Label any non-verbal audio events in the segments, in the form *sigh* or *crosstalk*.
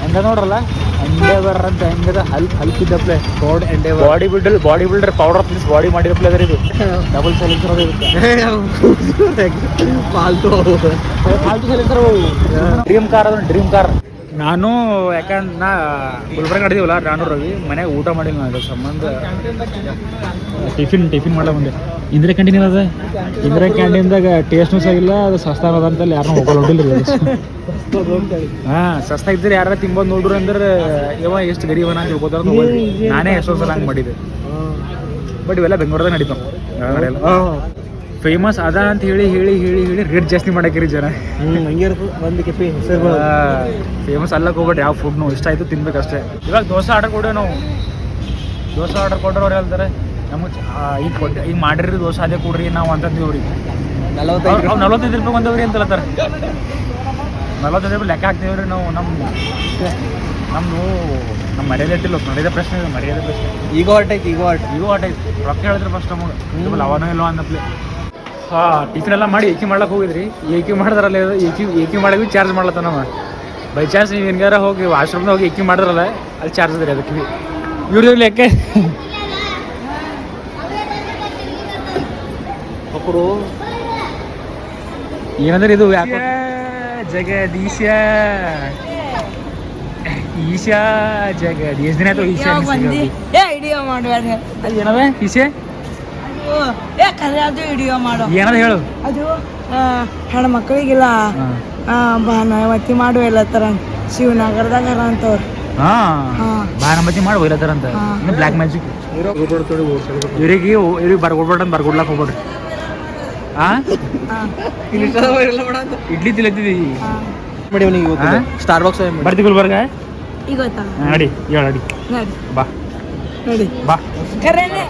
ಹಂಗ ನೋಡ್ರಲ್ಲ ಎಂಡೇವರ್ ಅಂತ ಹೆಂಗದ ಹಲ್ಪ್ ಹಲ್ಪ್ ಇದ್ದಪ್ಲೆ god Endeavour body builder body builder powder please body ಮಾಡಿರಪ್ಲೆ ಅದ್ರ ಇದು. ಡಬಲ್ ಸೈಲೆನ್ಸರ್ ಅದ ಫಾಲ್ತು ಫಾಲ್ತು ಸೈಲೆನ್ಸರ್ ಡ್ರೀಮ್ ಕಾರ್ ಅದ ಡ್ರೀಮ್ ಕಾರ್ ನಾನು ಯಾಕಂದ್ರೆ ನಾ ಗುಲ್ಬರ್ಗ ನಡೆದೀವಲ್ಲ ನಾನು ರವಿ ಮನೆಗೆ ಊಟ ಮಾಡಿಲ್ಲ ನಾನು ಅದ್ರ ಸಂಬಂಧ ಟಿಫಿನ್ ಟಿಫಿನ್ ಮಾಡಲ್ಲ ಬಂದೆ. ಇಂದಿರಾ ಕ್ಯಾಂಟೀನ್ ಅದ ಇಂದಿರಾ ಕ್ಯಾಂಟೀನ್ದಾಗ ಟೇಸ್ಟ್ನೂ ಸಿಗಿಲ್ಲ ಅದು ಸಸ್ತಾ ಅದ ಅಂತಲ್ಲಿ ಯಾರನ್ನೂ ಹೋಗಲ್ಲ ಹೊಡಿಲ್ಲ *laughs* ಹಾ ಸಸ್ತಾ ಇದ್ರೆ ಯಾರ ತಿಂಬೋದು ನೋಡ್ರಿ ಅಂದ್ರೆ ಇವ ಎಷ್ಟು ಗರೀಬನ ಅಂತ ತಿಳ್ಕೊತಾರ ನಾನೇ ಎಷ್ಟೋ ಸಲ ಹಂಗೆ ಮಾಡಿದೆ. ಬಟ್ ಇವೆಲ್ಲ ಬೆಂಗಳೂರದಾಗ ನಡೀತಾವ. ಫೇಮಸ್ ಅದ ಅಂತ ಹೇಳಿ ಹೇಳಿ ಹೇಳಿ ಹೇಳಿ ರೇಟ್ ಜಾಸ್ತಿ ಮಾಡಾಕಿರಿ ಜನ. ಹಂಗೆ ಫೇಮಸ್ ಅಲ್ಲಕ್ಕೆ ಹೋಗ್ಬಿಟ್ಟು ಯಾವ ಫುಡ್ನು ಇಷ್ಟ ಆಯ್ತು ತಿನ್ಬೇಕಷ್ಟೇ ಇವಾಗ ದೋಸೆ ಆರ್ಡರ್ ಕೊಡೋ ನಾವು. ದೋಸೆ ಆರ್ಡರ್ ಕೊಟ್ಟರು ಅವ್ರು ಹೇಳ್ತಾರೆ ನಮಗೆ ಈಗ ಕೊಟ್ಟು ಈಗ ಮಾಡಿರಿ ದೋಸೆ ಅದೇ ಕೊಡ್ರಿ ನಾವು ಅಂತಂದ್ವಿ ಅವ್ರಿಗೆ. ನಲವತ್ತೈದು ನಲವತ್ತೈದು ರೂಪಾಯಿ ಬಂದವ್ರಿ ಅಂತ ಹೇಳ್ತಾರೆ ನಲವತ್ತೈದು ರೂಪಾಯಿ ಲೆಕ್ಕ ಹಾಕ್ತೀವ್ರಿ ನಾವು ನಮ್ಮ ನಮ್ಮದು ನಮ್ಮ ಮರ್ಯಾದೆ ಇಟ್ಟಿಲ್ಲ ಮರ್ಯಾದೆ ಪ್ರಶ್ನೆ ಮರ್ಯಾದೆ ಪ್ರಶ್ನೆ. ಈಗ ಹೊರಟೈತಿ ಈಗ ಹೊರಟ. ಈಗ ಐತಿ ರೊಕ್ಕ ಹೇಳಿದ್ರೆ ಫಸ್ಟ್ ನಮಗೆ. ಅವನೋ ಇಲ್ಲೋ ಅನ್ನಪ್ಲೆ ಹಾಂ ಟಿಫಿನ್ ಎಲ್ಲ ಮಾಡಿ ಏಕಿ ಮಾಡ್ಲಕ್ಕೆ ಹೋಗಿದ್ರಿ. ಏಕಿ ಮಾಡಿದ್ರಲ್ಲ ಏಕಿ ಏಕಿ ಮಾಡಕ್ಕೆ ಚಾರ್ಜ್ ಮಾಡ್ಲತ್ತನವ ನಮ್ಮ ಬೈ ಚಾನ್ಸ್ ನೀವು ಹೆಂಗಾರ ಹೋಗಿ ವಾಶ್ರೂಮ್ದಾಗ ಹೋಗಿ ಏಕಿ ಮಾಡಿದ್ರಲ್ಲ ಅಲ್ಲಿ ಚಾರ್ಜ್ ಅದ್ರಿ ಅದಕ್ಕೆ ಇವ್ರದ್ದು ಲೆಕ್ಕ ಒಬ್ಬರು ಏನಂದ್ರೆ ಇದು ಯಾಕೆ ಜಗದೀಶ ಈಶಾ ಜಗದೀಶ್ ದಿನ ಆಯ್ತು ಈಶಾ ಏ ಐಡಿಯಾ ಮಾಡಬೇಡ ಅದು ಏನದ ಈಶೆ ಏ ಕರೆ ಅದು ವಿಡಿಯೋ ಮಾಡು. ಏನಾರ ಹೇಳು. ಅದು ಹೆಣ್ಣು ಮಕ್ಕಳಿಗಿಲ್ಲ ಹಾಂ. ಭಾನುವತಿ ಮಾಡುವೆಲ್ಲ ತರ. ಶಿವನಗರದಾಗ ಹರ ಅಂತವ್ರು. ಹಾ. ಹಾ. ಬಾನಮತಿ ಮಾಡಿ ಹೋಗ್ಲತ್ತಾರ ಅಂತ. ಹಾ. ಇನ್ನು ಬ್ಲ್ಯಾಕ್ ಮ್ಯಾಜಿಕ್ ಇವ್ರಿಗೆ ಇವ್ರಿಗೆ ಬರ್ಕೊಡ್ಬೇಡ ಅಂತ ಬರ್ಕೊಡ್ಲಾಕ್ ಹೋಗ್ಬೇಡ್ರಿ. ಆ? ಇಡ್ಲಿ ಮಾಡಿ ಅವನಿಗೆ ಇವತ್ತು ಸ್ಟಾರ್ ಬಾಕ್ಸ್ ಬರ್ತಿ ಗುಲ್ಬರ್ಗ? ಈಗ ನಡಿ ಹೇಳ ನಡಿ. ಬಾ. ನಡಿ. ಬಾ. ಕರೆನೆ.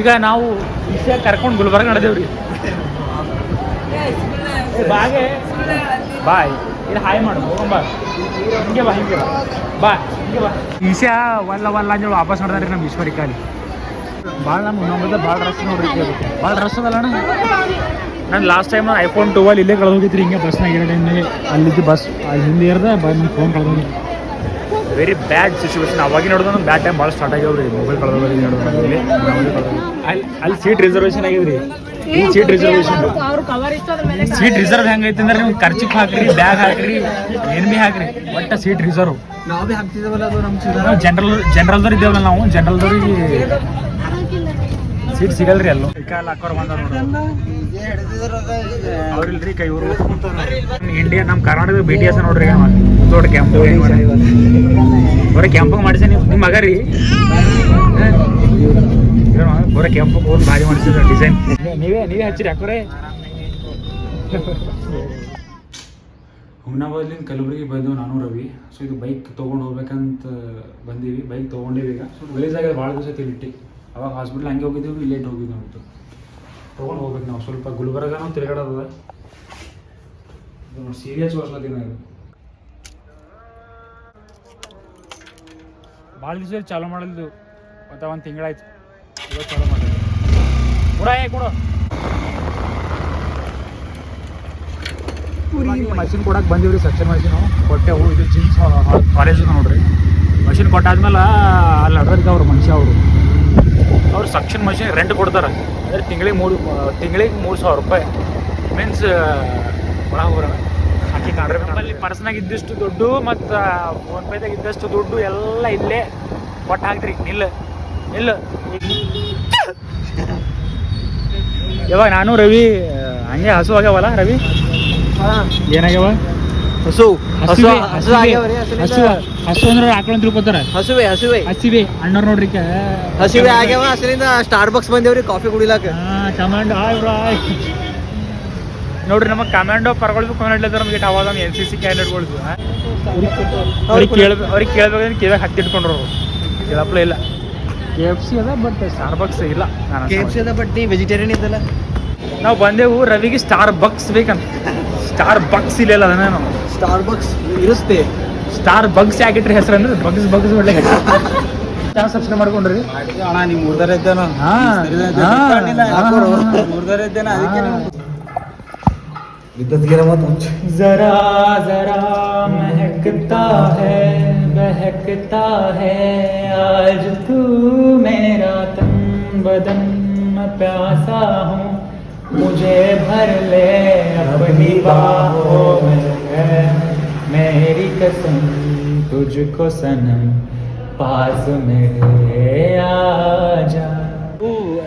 ಈಗ ನಾವು ವಿಷಯ ಕರ್ಕೊಂಡು ಗುಲ್ಬರ್ಗ ನಡೆದೇವ್ರಿ. ಬಾಗೆ. ಬಾಯ್. ಇಲ್ಲಿ ಹಾಯ್ ಮಾಡು ಹೋಗಂಬ ಹಿಂಗೆ ಬಾ ಹಿಂಗೆ ಬಾ. ಬಾ ಹಿಂಗೆ ಬಾ. ಈಶಾ ಒಲ್ಲ ವಲ್ಲ ಅಂತೇಳಿ ವಾಪಸ್ ನೋಡಿದ್ರಿ ನಮ್ಮ ಈಶ್ವರಿ ಕಾಲಿ. ಭಾಳ ನಮ್ಮ ನಮ್ಮದ ಭಾಳ ರಸ್ ನೋಡ್ರಿ ಭಾಳ ರಸ್ ಅದಲ್ಲ ಅಣ್ಣ? ನಾನು ಲಾಸ್ಟ್ ಟೈಮ್ ಐಫೋನ್ ಟುವಲ್ ಇಲ್ಲೇ ಕಳೆದೋಗಿದ್ರಿ ಹಿಂಗೆ ಬಸ್ನಾಗ ಟೈಮ್ನಾಗೆ ಅಲ್ಲಿದ್ದು ಬಸ್ ಅಲ್ಲಿ ಹಿಂದೆ ಇರ್ದೆ ಬ ನನ್ನ ಫೋನ್ ಕಳೆದು ಹೋಗಿ ವೆರಿ ಬ್ಯಾಡ್ ಸಿಚುವೇಶನ್ ಅವಾಗ ನೋಡಿದ್ರೆ ಬ್ಯಾಡ್ ಟೈಮ್ ಭಾಳ ಸ್ಟಾರ್ಟ್ ಆಗ್ಯಾವ್ರಿ. ಮೊಬೈಲ್ ಕಳೆದ್ರಿ ಅಲ್ಲಿ ಅಲ್ಲಿ ಸೀಟ್ ರಿಸರ್ವೇಶನ್ ಆಗಿದ್ರಿ ಈ ಸೀಟ್ ರಿಸರ್ವೇಶನ್ ಸೀಟ್ ರಿಸರ್ವ್ ಹೆಂಗೈತೆ ಅಂದ್ರೆ ನೀವು ಖರ್ಚಿಗೆ ಹಾಕ್ರಿ ಬ್ಯಾಗ್ ಹಾಕ್ರಿ ಏನ್ ಬಿ ಹಾಕ್ರಿ. ಒಟ್ಟ ಸೀಟ್ ರಿಸರ್ವ್ ನಾವು ಭೀ ಹಾಕ್ತಿದ್ದೇವಲ್ಲ ಅದು ನಮ್ಮ ಜನರಲ್ ಜನರಲ್ದವ್ರು ಇದ್ದೇವಲ್ಲ ನಾವು ಜನರಲ್ದವ್ರಿಗೆ ಸೀಟ್ ಸಿಗಲ್ರಿ ಅಲ್ಲೂ. ಕಾಲ ಹಾಕೋರ್ ಬಂದ ಅವ್ರಿಲ್ರಿ ಕೈ ಇವ್ರು ಇಂಡಿಯಾ ನಮ್ಮ ಕರ್ನಾಟಕದ ಬಿ ಟಿ ಎಸ್ ನೋಡ್ರಿ ದೊಡ್ಡ ಕ್ಯಾಂಪ್ ಬರೀ ಕ್ಯಾಂಪ್ ಮಾಡಿಸಿ ನೀವು ನಿಮ್ಮ ಮಗ ರೀ. ಬರೀ ಕ್ಯಾಂಪ್ ಒಂದು ಭಾರಿ ಮಾಡಿಸಿದ ಡಿಸೈನ್ ನೀವೇ ನೀವೇ ಹಚ್ಚಿರಿ ಹಾಕೋರೆ ಹುಮ್ನಾಬಾದ್ಲಿಂದ ಕಲಬುರಗಿ ಬಂದೆವು ನಾನು ರವಿ. ಸೊ ಇದು ಬೈಕ್ ತೊಗೊಂಡು ಹೋಗ್ಬೇಕಂತ ಬಂದೀವಿ. ಬೈಕ್ ತೊಗೊಂಡೇವಿ ಈಗ. ಸೊ ಆಗಿದೆ ಭಾಳ ದಿವಸ ತಿಳಿಟ್ಟು ಅವಾಗ ಹಾಸ್ಪಿಟ್ಲ್ ಹಂಗೆ ಹೋಗಿದ್ದೀವಿ ಲೇಟ್ ಹೋಗಿದ್ದು ಅಂತ ತೊಗೊಂಡು ಹೋಗ್ಬೇಕು ನಾವು. ಸ್ವಲ್ಪ ಗುಲ್ಬರ್ಗನೂ ತಿರುಗಾಡೋದ. ಸೀರಿಯಸ್ ವರ್ಷಲತ್ತೀನಿ ಇದು. ಭಾಳ ದಿವಸ ಚಾಲೂ ಮಾಡಲ್ದು ಮತ್ತು ಒಂದು ತಿಂಗಳಾಯ್ತು. ಇವತ್ತು ಚಾಲೂ ಮಾಡಿದ್ರು ಕೂಡ ಏ ಕೊಡು. ಮಷಿನ್ ಕೊಡಕ್ಕೆ ರೀ ಸೆಕ್ಷನ್ ಮಷಿನ್ ಕೊಟ್ಟೆವು ಇದು ಜಿಮ್ಸ್ ಕಾಲೇಜ್ ನೋಡ್ರಿ. ಮಷಿನ್ ಕೊಟ್ಟಾದ್ಮೇಲೆ ಅಲ್ಲಿ ಅಡ್ದಕ್ಕೆ ಅವ್ರು ಮನುಷ್ಯ ಅವರು. ಅವ್ರು ಸಕ್ಷನ್ ಮಷಿನ್ ರೆಂಟ್ ಕೊಡ್ತಾರೆ. ಅಂದರೆ ತಿಂಗಳಿಗೆ ಮೂರು ತಿಂಗಳಿಗೆ ಮೂರು ಸಾವಿರ ರೂಪಾಯಿ. ಮೀನ್ಸ್ ಒಳಗೆ ಹಾಕಿ ಕಾಣ್ರಿ ನಮ್ಮಲ್ಲಿ ಪರ್ಸನಾಗ ಇದ್ದಿಷ್ಟು ದುಡ್ಡು ಮತ್ತು ಫೋನ್ಪೇದಾಗ ಇದ್ದಷ್ಟು ದುಡ್ಡು ಎಲ್ಲ ಇಲ್ಲೇ ಕೊಟ್ಟು ಹಾಕ್ರಿ. ನಿಲ್ಲ ನಿಲ್ಲ ಇವಾಗ ನಾನು ರವಿ ಹಂಗೆ ಹಸು ಆಗ್ಯಾವಲ್ಲ ರವಿ? ಏನಾಗ್ಯಾವ? ಹಸು ಹಸು ಹಸಿವೆ, ಹಸು ಆಗ್ಯಾವ್ರಿ ಹಸು ಹಸುವಿನ ಹಸು ಅಂದ್ರೆ ಆಕಳ ಅಂತ ತಿಳ್ಕೊತಾರ. ಹಸುವೆ ಹಸುವೆ. ಹಸಿವೆ ಅಣ್ಣವ್ರು ನೋಡ್ರಿ ಹಸಿವೆ ಆಗ್ಯಾವ ಹಸಿರಿಂದ ಸ್ಟಾರ್ ಬಾಕ್ಸ್ ಬಂದೇವ್ರಿ ಕಾಫಿ ಕುಡಿಲಾಕ ಆ ಕಮಾಂಡ್ ಹಾಯ್ ಬ್ರಾಯ್ ನೋಡ್ರಿ ನಮ್ಮ ಕಮಾಂಡೋ ಪರ್ಗೊಳ್ಬೇಕು ಕಮಾಂಡ್ ನಮಗೆ ಅವಾಗ ಎನ್ ಸಿ ಸಿ ಕ್ಯಾಂಡಿಡೇಟ್ಗಳು ಅವ್ರಿಗೆ ಕೇಳ್ಬೇಕು ಅವ್ರಿಗೆ ಕೇಳ್ಬೇಕಂದ್ರೆ ಕೇಳಕ್ಕೆ ಹತ್ತಿಟ್ಕೊಂಡ್ರು ಅವ್ರು. ಕೇಳಪ್ಲೇ ಇಲ್ಲ. ಕೆ ಎಫ್ ಸಿ ಅದ ಬಟ್ ಸ್ಟಾರ್ ಬಕ್ಸ್ ಇಲ್ಲ ಕೆ ಎಫ್ ಸಿ ಅದ ಬಟ್ ನೀ ವೆಜಿಟೇರಿಯನ್ ಇದ್ದಲ್ಲ. ನಾವು ಬಂದೆವು ರವಿಗೆ ಸ್ಟಾರ್ ಬಕ್ಸ್ ಬೇಕಂತ ಸ್ಟಾರ್ ಬಕ್ಸ್ ಇಲ್ಲ ಅದನ್ನ ನಾವು ಸ್ಟಾರ್ ಬಕ್ಸ್ ಇರಿಸ್ತೆ ಸ್ಟಾರ್ ಬಗ್ಸ್ ಯಾಕಿಟ್ರಿ ಹೆಸರು ಅಂದ್ರೆ ಬಗ್ಸ್ ಬಗ್ಸ್ ಒಳ್ಳೆ ಚಾನಲ್ ಸಬ್ಸ್ಕ್ರೈಬ್ ಮಾಡ್ಕೊಂಡ್ರಿ ಅಣ್ಣ ನೀವು ಮೂರ್ದಾರ ಇದ್ದೇನ ಹಾ, ಹಾ, ಹಾ. ಮೂರ್ದಾರ ಇದ್ದೇನ ಅದಕ್ಕೆ ವಿದ್ಯುತ್ಗಿರ ಮತ್ತು जरा जरा महकता है बहकता है आज तू मेरा तन बदन मैं प्यासा हूँ मुझे भर ले अपनी बाहों में है मेरी कसम तुझको सनम पास मेरे आजा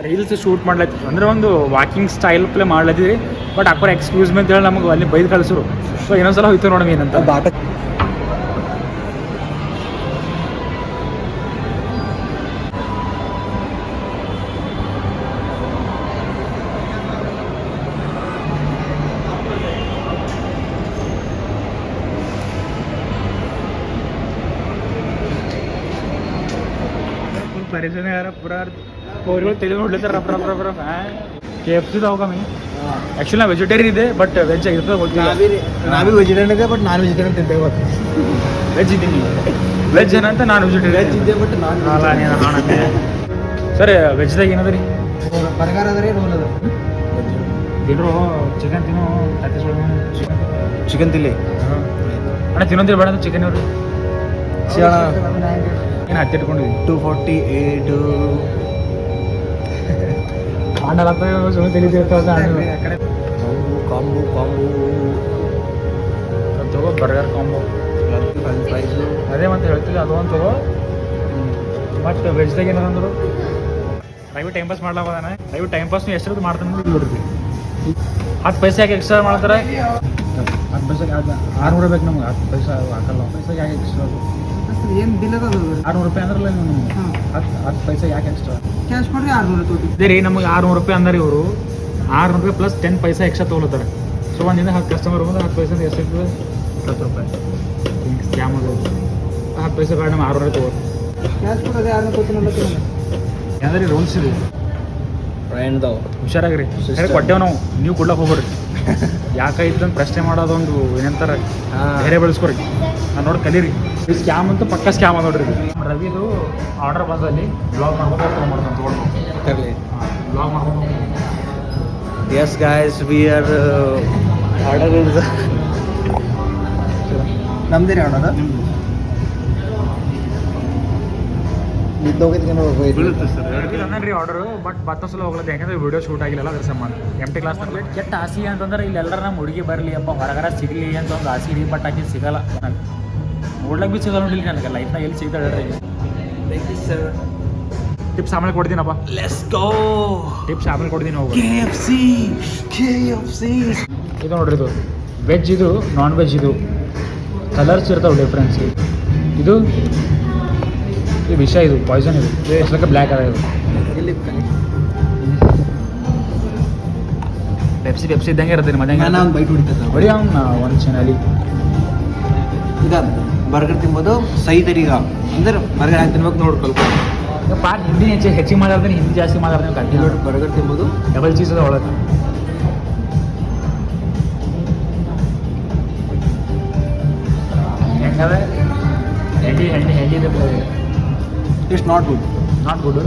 ರೀಲ್ಸ್ ಶೂಟ್ ಮಾಡ್ಲತ್ತಿ ಅಂದ್ರೆ ಒಂದು walking style play ಮಾಡ್ಲತ್ತಿದ್ರಿ but Akbar excuse ಅಂತ ಹೇಳಿ ನಮಗೆ ಅಲ್ಲಿ ಬೈದು ಕಳಿಸ್ರು ಸೊ ಇನ್ನೊಂದ್ಸಲ ಹೋಯ್ತು ನೋಡಮ್ ಏನಂತ ಬಾಟ ಪರಿಚಯ ಯಾರ म्हटलं तर रफ रफ रफ रफ के एफ ಕೆ ಎಫ್ का मी ಆ್ಯಕ್ಚುಲಿ ನಾ ವೆಜಿಟೇರಿಯನ್ ಇದೆ ಬಟ್ ವೆಜ್ ಆಗಿರ್ತದೆ ನಾವೇ ವೆಜಿಟೇರಿಯನ್ ಇದೆ ಬಟ್ ನಾನ್ ವೆಜಿಟೇರಿಯನ್ ತಿಂತೇವೆ ಇವತ್ತು ವೆಜ್ ಇದ್ದೀನಿ ವೆಜ್ ಏನಂತ ನಾನು ವೆಜ್ ವೆಜಿಟೇರಿಯನ್ ಇದೆ ಬಟ್ ನಾನ್ ಅಲ್ಲ ನೀನು ಸರ್ ವೆಜ್ದಾಗ ಏನದ ರೀ ಬರ್ಗಾರ ಅದ ರೋಲ್ ಅದ ಇಲ್ರು ಚಿಕನ್ ತಿನ್ನು ತತ್ತಿ ಚಿಕನ್ ತಿಲ್ಲಿ ಅಣ್ಣ ತಿನ್ನೋದಿಲ್ಲ ಬೇಡ ಚಿಕನ್ ಇವ್ರಿ ಏನು ಹತ್ತಿಟ್ಕೊಂಡಿದ್ವಿ ಟೂ ಫಾರ್ಟಿ ಆಂಡಲ್ ಆಂಡಲಪ್ಪ ಸುಮ್ಮನೆ ತಿಳಿದಿರ್ತಾವ ಕಾಂಬು ಕಾಂಬು ತಗೋ ಬರ್ಗರ್ ಕಾಂಬೋ ಪ್ರೈಸು ಅದೇ ಮತ್ತೆ ಹೇಳ್ತಿಲ್ಲ ಅದು ಒಂದು ತಗೋ. ಮತ್ತು ವೆಜ್ದಾಗ ಏನಂದ್ರು ದಯವಿಟ್ಟು ಟೈಮ್ ಪಾಸ್ ಮಾಡ್ಲಾಗೋದಾನೆ ದಯವಿಟ್ಟು ಟೈಮ್ ಪಾಸ್ ಎಷ್ಟು ಮಾಡ್ತಾನೆ ನೋಡ್ರಿ ಹತ್ತು ಪೈಸೆ ಯಾಕೆ ಎಕ್ಸ್ಟ್ರಾ ಮಾಡ್ತಾರೆ? ಹತ್ತು ಪೈಸೆ ಆರುನೂರು ಬೇಕು ನಮ್ಗೆ. ಹತ್ತು ಪೈಸೆ ಹಾಕಲ್ಲ. ಪೈಸೆ ಯಾಕೆ ಎಕ್ಸ್ಟ್ರಾ ಏನು ಬಿಲ್ ಅದ ಆರುನೂರು ರೂಪಾಯಿ ಅಂದ್ರಲ್ಲ ನೀವು. ಹತ್ತು ಹತ್ತು ಪೈಸೆ ಯಾಕೆ ಎಕ್ಸ್ಟ್ರಾ ಕ್ಯಾಶ್ ಕೊಡ್ರಿ ಆರ್ನೂರು ತೋಟಿ ಇದೇ ರೀ ನಮಗೆ ಆರುನೂರು ರೂಪಾಯಿ ಅಂದ್ರೆ ಇವರು. ಆರುನೂರು ರೂಪಾಯಿ ಪ್ಲಸ್ ಟೆನ್ ಪೈಸೆ ಎಕ್ಸ್ಟ್ರಾ ತೊಗೊಳ್ತಾರೆ ಸೊ ಒಂದಿನ ಹತ್ತು ಕಸ್ಟಮರ್ ಬಂದ್ರೆ ಹತ್ತು ಪೈಸೆ ಎಷ್ಟು ಇರ್ತದೆ. ಹತ್ತು ರೂಪಾಯಿ. ಹಿಂಗೆ ಸ್ಕ್ಯಾಮ್ ಅದು ಹತ್ತು ಪೈಸೆ ಬೇಡ ನಮ್ಮ ಆರುನೂರು ಕ್ಯಾಶ್ ಕೊಡೋದು ಯಾವ್ದಾರಿ ರೂಲ್ಸ್ ಇದು. ಫ್ರೆಂಡ್ದವು ಹುಷಾರಾಗ್ರಿ. ಸರಿ ಕೊಟ್ಟೇವು ನಾವು. ನೀವು ಕೊಡ್ಲಕ್ಕೆ ಹೋಗ್ಬೇಡ್ರಿ. ಯಾಕೈತಂತ ಪ್ರಶ್ನೆ ಮಾಡೋದೊಂದು ಏನಂತಾರೆ? ಬೆಳೆಸ್ಕೊರಿ. ನಾನು ನೋಡಿ ಕಲೀರಿ. ಈ ಸ್ಕ್ಯಾಮ್ ಅಂತ ಪಕ್ಕ ಸ್ಕ್ಯಾಮ್ ಅದ ನೋಡ್ರಿ ಇದು. ರವಿದು ಆರ್ಡರ್ ಬಂದಲ್ಲಿ ಬ್ಲಾಗ್ ಮಾಡ್ಕೊಂಡು ತೊಗೊಂಡ್ಬರ್ತಾನೆ ತೊಗೊಂಡು ಬ್ಲಾಗ್ ಮಾಡ್ಕೊಂಡು yes guys we are order ನಮ್ದೇ ರೀ ಆರ್ಡರ್ ರೀ ಆರ್ಡರ್ ಬಟ್ ಮತ್ತೊಂದು ಸಲ ಹೋಗ್ಲತ್ತೆ ಯಾಕಂದ್ರೆ ವಿಡಿಯೋ ಶೂಟ್ ಆಗಿಲ್ಲ ಅದ್ರ ಸಂಬಂಧ. ಎಂ ಟಿ ಕ್ಲಾಸ್ ಕೆಟ್ಟ ಆಸೆ ಅಂತಂದ್ರೆ ಇಲ್ಲಿ ಎಲ್ಲರ ನಮ್ಮ ಹುಡುಗಿ ಬರಲಿ ಅಪ್ಪ ಹೊರಗರ ಸಿಗಲಿ ಅಂತ ಒಂದು ಆಸೆ ರೀ ಬಟ್ ಆಕಿ ಸಿಗಲ್ಲ. ನೋಡ್ಲಕ್ಕೆ ಬಿ ಸಿಗಲ್ಲ ನೋಡಿಲ್ಲ ನನಗೆ. ಲೈಫ್ನಾಗ ಎಲ್ಲಿ ಸಿಗ್ತಾಳೆ ಹೇಳ್ರಿ ಟಿಪ್ಸ್ ಆಮೇಲೆ ಕೊಡ್ತೀನಪ್ಪ. ಲೆಸ್ ಗೋ ಟಿಪ್ಸ್ ಆಮೇಲೆ ಕೊಡ್ತೀನಿ ಹೋಗಿ K F C K F C ಇದು ನೋಡ್ರಿ ಇದು. ವೆಜ್ ಇದು ನಾನ್ ವೆಜ್ ಇದು. ಕಲರ್ಸ್ ಇರ್ತಾವೆ ಡಿಫ್ರೆನ್ಸ್ ಇದು ಈ ವಿಷ ಇದು ಪಾಯ್ಸನ್ ಇದು. ಎಷ್ಟು ಬ್ಲ್ಯಾಕ್ ಅದ ಇದು. ಪೆಪ್ಸಿ ಪೆಪ್ಸಿ ಇದ್ದಂಗೆ ಇರುತ್ತೆ ಮನೆ ಬೈಟ್ ಹೊಡಿತಾರೆ ಬರೀ ಅವ್ನು ಒಂದು ಚೆನ್ನಾಗಿ ಇದ? ಬರ್ಗರ್ ತಿನ್ಬೋದು ಸಹಿ ತರೀಗ ಅಂದ್ರೆ ಬರ್ಗರ್ ಹ್ಯಾಂಗೆ ತಿನ್ಬೇಕು ನೋಡಿ ಕಲ್ಕೊ ಪಾರ್ಟ್ ಹಿಂದಿ ಹೆಚ್ಚು ಹೆಚ್ಚಿಗೆ ಮಾತಾಡ್ತೀನಿ ಹಿಂದಿ ಜಾಸ್ತಿ ಮಾತಾಡ್ತೀನಿ ಕಂಟಿನ್ಯೂ ನೋಡಿ ಬರ್ಗರ್ ತಿನ್ಬೋದು. ಡಬಲ್ ಚೀಸ್ ಅದ ಒಳಗೆ. ಹೆಂಗದ? ಹೆಂಡಿ ಹೆಂಡಿ ಹೆಂಡಿದೆ it's not good not good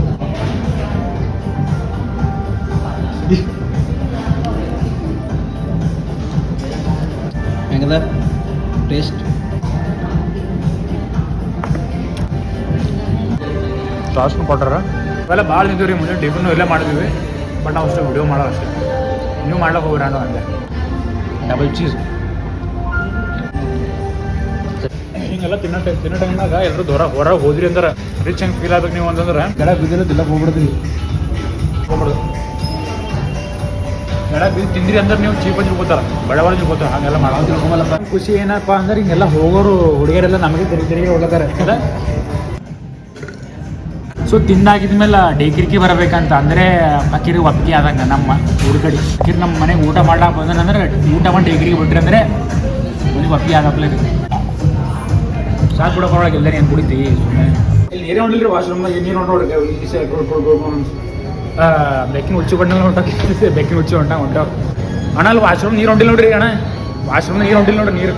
ಹೆಂಗದ? ಟೇಸ್ಟ್ ಸಾಸ್ನು ಕೊಟ್ಟಾರ? ಇವೆಲ್ಲ ಭಾಳ ನಿಂತೀವಿ ರೀ ಮುಂದೆ ಟಿಫನ್ನು ಎಲ್ಲ ಮಾಡಿದ್ವಿ. ಬಟ್ ನಾವು ಅಷ್ಟೇ ವಿಡಿಯೋ ಮಾಡೋ ಅಷ್ಟೇ. ನೀವು ಮಾಡ್ಲಕ್ಕೆ ಹೋಗ್ರಿ ಅನ್ನೋ ಹಂಗೆ. ಡಬಲ್ ಚೀಸ್ ಹಿಂಗೆಲ್ಲ ತಿನ್ನೋ ಟೈಮ್ ತಿನ್ನೋ ಟೈಮ್ನಾಗ ಎಲ್ಲರೂ ದೂರ ಹೊರಗೆ ಹೋದ್ರಿ ಅಂದ್ರೆ. ರಿಚ್ ಹೆಂಗೆ ಫೀಲ್ ಆಗ್ಬೇಕು ನೀವು ಅಂತಂದ್ರೆ. ಕೆಳಗೆ ಬಿದ್ದಿಲ್ಲ ತಿನ್ನಕ್ಕೆ ಹೋಗ್ಬಿಡ್ತೀವಿ ಹೋಗ್ಬಿಡುದು. ಕೆಳಗೆ ಬಿದ್ದು ತಿಂದ್ರಿ ಅಂದ್ರೆ ನೀವು ಚೀಪ್ ತಿಳ್ಕೊತಾರ ಬಡವರ ತಿಳ್ಕೊತಾರ ಹಂಗೆಲ್ಲ ಮಾಡೋದು ಖುಷಿ ಏನಪ್ಪ ಅಂದ್ರೆ ಹಿಂಗೆಲ್ಲ ಹೋಗೋರು ಹುಡುಗಿಯರೆಲ್ಲ ನಮಗೆ ತಿರುಗಿ ತಿರುಗಿ ಹೋಗ್ತಾರೆ *laughs* ಸೊ ತಿಂದಾಗಿದ್ಮೇಲೆ ಡೇಕಿರ್ಕಿ ಬರಬೇಕಂತ ಅಂದರೆ ಅಕ್ಕಿರಿ ಒಪ್ಪಿಗೆ ಆದಂಗೆ ನಮ್ಮ ಊರ ಕಡೆ. ನಮ್ಮ ಮನೆಗೆ ಊಟ ಮಾಡ್ಲಾಕ ಬಂದನಂದ್ರೆ ಊಟ ಮಾಡಿ ಡೇಕಿರಿಗೆ ಬಿಟ್ರಿ ಅಂದರೆ ಮನೆಗೆ ಒಪ್ಪಿಗೆ ಆಗಪ್ಲೆ ಸಾಕು ಕೂಡ ಒಳಗೆ ಎಲ್ಲರೂ ಏನು ಕುಡಿತೀವಿ ಇಲ್ಲಿ ನೀರೇ ಹೊಡಿಲ್ರಿ ವಾಶ್ರೂಮ್ನಾಗ ನೀರು ಹೊಂಟೋಡ್ರಿ ಬೆಕ್ಕಿನ ಹುಚ್ಚು ಬಣ್ಣ ಹೊಂಟೋಗಿ ಬೆಕ್ಕಿನ ಹುಚ್ಚು ಹೊಂಟ ಹೊಂಟೋ ಅಣ್ಣ ಅಲ್ಲಿ ವಾಶ್ರೂಮ್ ನೀರು ಹೊಂಟಿಲ್ಲ ನೋಡ್ರಿ ಅಣ್ಣ. ವಾಶ್ರೂಮ್ ನೀರು ಹೊಂಟಿಲ್ಲ ನೋಡ್ರಿ ನೀರು.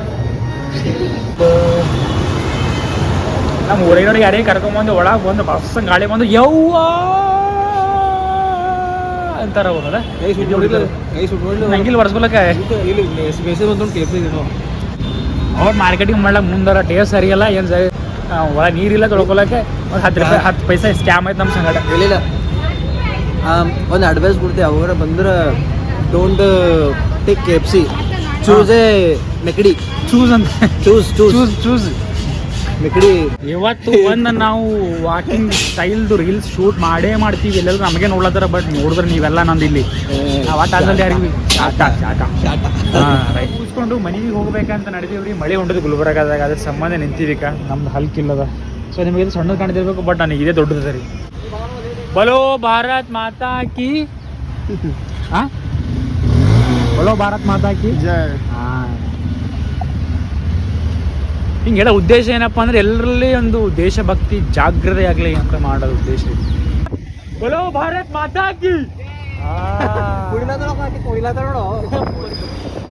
ನಮ್ಮ ಊರಿನವ್ರಿಗೆ ಯಾರೇ ಕರ್ಕೊಂಬಂದು ಒಳಗೆ ಬಂದು ಬಸ್ ಗಾಳಿ ಬಂದು ಯವ್ವ ಅಂತಾರ ಅವ್ರಲ್ಲ ಕೈ ಸುಟ್ಟು ನೋಡಿಲ್ಲ ಕೈ ಸುಟ್ಟು ನೋಡಿಲ್ಲ ನಂಗಿಲ್ ಬರ್ಸ್ಕೊಳಕ್ಕೆ ಇಲ್ಲಿ ಬೇಸರ ಬಂದು ಕೇಳ್ತಾ ಇದೀನಿ ಅವ್ರು ಮಾರ್ಕೆಟಿಂಗ್ ಮಾಡ್ಲಕ್ಕೆ ಮುಂದಾರ ಟೇಸ್ಟ್ ಸರಿಯಲ್ಲ ಏನು ಸರಿ ಒಳ ನೀರಿಲ್ಲ ತೊಳ್ಕೊಳಕ್ಕೆ ಒಂದು ಹತ್ತು ರೂಪಾಯಿ ಹತ್ತು ಪೈಸೆ ಸ್ಕ್ಯಾಮ್ ಆಯ್ತು ನಮ್ಮ ಸಂಗಡ. ಹೇಳಿಲ್ಲ ಒಂದು ಅಡ್ವೈಸ್ ಕೊಡ್ತೀವಿ ಅವರ ಬಂದ್ರೆ don't take K F C choose a McD choose ಅಂತ. ಚೂಸ್ ಚೂಸ್ ಚೂಸ್ ಚೂಸ್ ಇವತ್ತು ಒಂದು ನಾವು ವಾಕಿಂಗ್ ಸ್ಟೈಲ್ದು ರೀಲ್ಸ್ ಶೂಟ್ ಮಾಡೇ ಮಾಡ್ತೀವಿ. ಎಲ್ಲ ನಮಗೆ ನೋಡ್ಲತ್ತಾರ ಬಟ್ ನೋಡಿದ್ರೆ ನೀವೆಲ್ಲ ನಂದು ಇಲ್ಲಿ. ಕೂತ್ಕೊಂಡು ಮನೆಗೆ ಹೋಗ್ಬೇಕಂತ ನಡೆದೀವ್ರಿ ಮಳೆ ಹೊಂಟದು ಗುಲ್ಬರ್ಗದಾಗ ಅದ್ರ ಸಂಬಂಧ ನಿಂತೀವಿಕ ನಮ್ದು ಹಲ್ಕಿಲ್ಲದ ಸೊ ನಿಮಗೆ ಇದು ಸಣ್ಣದು ಕಾಣ್ತಿರ್ಬೇಕು ಬಟ್ ನನಗೆ ಇದೇ ದೊಡ್ಡದ ರೀ ಬಲೋ ಭಾರತ್ ಮಾತಾ ಕಿ. ಹಾ *laughs* ಬಲೋ ಭಾರತ್ ಮಾತಾ ಕಿ. ಹಾಂ. ಹಿಂಗೆ ಹೇಳೋ ಉದ್ದೇಶ ಏನಪ್ಪ ಅಂದ್ರೆ ಎಲ್ಲರಲ್ಲಿ ಒಂದು ದೇಶಭಕ್ತಿ ಜಾಗೃತಿ ಆಗಲಿ ಅಂತ ಮಾಡೋದು ಉದ್ದೇಶ ಇದೆ. ಬಲೋ ಭಾರತ್ ನೋಡು.